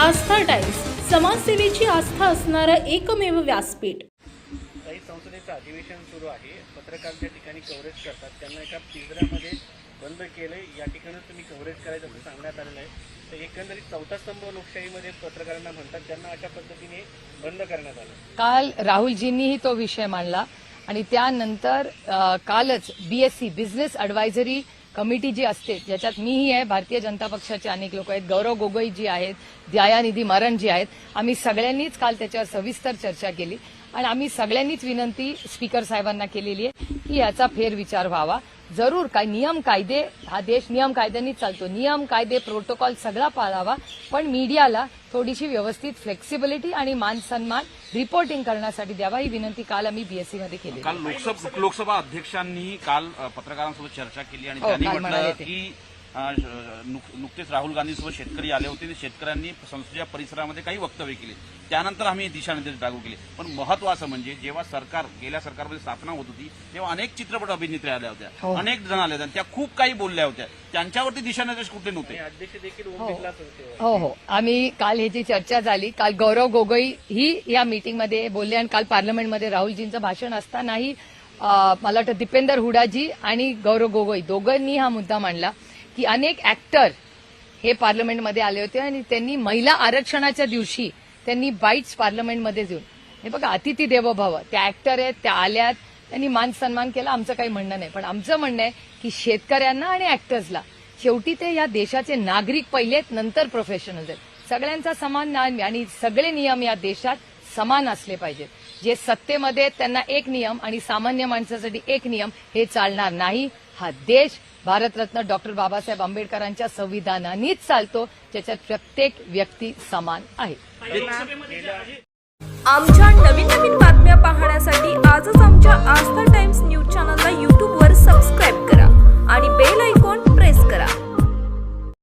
आस्था times समाजसेवेची आस्था असणारं एकमेव व्यासपीठ. काही संसदेचं अधिवेशन सुरू आहे. पत्रकार त्या ठिकाणी कव्हरेज करतात. त्यांना एका पिंजऱ्यामध्ये बंद केलंय. या ठिकाणी तुम्ही कव्हरेज करायचं असं सांगण्यात आलेलं आहे. तर एकंदरीत चौथा स्तंभ लोकशाहीमध्ये पत्रकारांना म्हणतात त्यांना अशा पद्धतीने बंद करण्यात आलं. काल राहुलजींनीही तो विषय मांडला आणि त्यानंतर कालच बीएससी बिझनेस अडवायझरी कमिटी जी असते ज्याच्यात मीही आहे भारतीय जनता पक्षाचे अनेक लोक आहेत गौरव गोगोई जी आहेत दयानिधी मरण जी आहेत आम्ही सगळ्यांनीच काल त्याच्यावर सविस्तर चर्चा केली. आणि आम्ही सगळ्यांनीच विनंती स्पीकर साहेबांना केलेली आहे की याचा फेरविचार व्हावा. जरूर काय नियम कायदे हा देश नियम कायद्यांनीच चालतो. नियम कायदे प्रोटोकॉल सगळा पाळावा. पण मीडियाला थोडीशी व्यवस्थित फ्लेक्सिबिलिटी आणि मान सन्मान रिपोर्टिंग करण्यासाठी द्यावा ही विनंती काल आम्ही बीएससी मध्ये केली काल लोकसभा अध्यक्षांनी काल पत्रकारांसोबत चर्चा केली आणि हो, त्यांनी म्हटलं. की नुकतेच राहुल गांधींसोबत शेतकरी आले होते. शेतकऱ्यांनी संसदेच्या परिसरामध्ये काही वक्तव्य केले. त्यानंतर आम्ही दिशानिर्देश लागू केले. पण महत्वाचं म्हणजे जेव्हा सरकार गेल्या सरकारमध्ये स्थापना होत होती तेव्हा अनेक चित्रपट अभिनेत्री आल्या हो. होत्या अनेक जण आल्या होत्या. त्या खूप काही बोलल्या होत्या. त्यांच्यावरती दिशानिर्देश कुठे नव्हते. आणि अध्यक्ष देखील ओम बिर्लाच होते. हो हो. आम्ही काल ह्याची चर्चा झाली. काल गौरव गोगोई ही या मीटिंगमध्ये बोलले आणि काल पार्लमेंटमध्ये राहुलजींचं भाषण असतानाही मला वाटतं दीपेंदर हुडाजी आणि गौरव गोगोई दोघांनी हा मुद्दा मांडला. की अनेक ऍक्टर हे पार्लमेंटमध्ये आले होते आणि त्यांनी महिला आरक्षणाच्या दिवशी त्यांनी बाईट्स पार्लमेंटमध्ये देऊन. हे बघा अतिथी देवोभाव. त्या ऍक्टर आहेत त्या आल्यात त्यांनी मान सन्मान केला. आमचं काही म्हणणं नाही. पण आमचं म्हणणं आहे की शेतकऱ्यांना आणि ऍक्टर्सला शेवटी ते या देशाचे नागरिक पहिले नंतर प्रोफेशनल आहेत. सगळ्यांचा समान आणि सगळे नियम या देशात समान असले पाहिजेत. जे सत्तेमध्ये आहेत त्यांना एक नियम आणि सामान्य माणसासाठी एक नियम हे चालणार नाही. हा देश भारतरत्न डॉक्टर बाबासाहेब आंबेडकरांच्या संविधानानेच चालतो ज्याच्यात प्रत्येक व्यक्ती समान आहे. आमच्या नवीन नवीन बातम्या पाहण्यासाठी आजच आमच्या आस्था टाइम्स न्यूज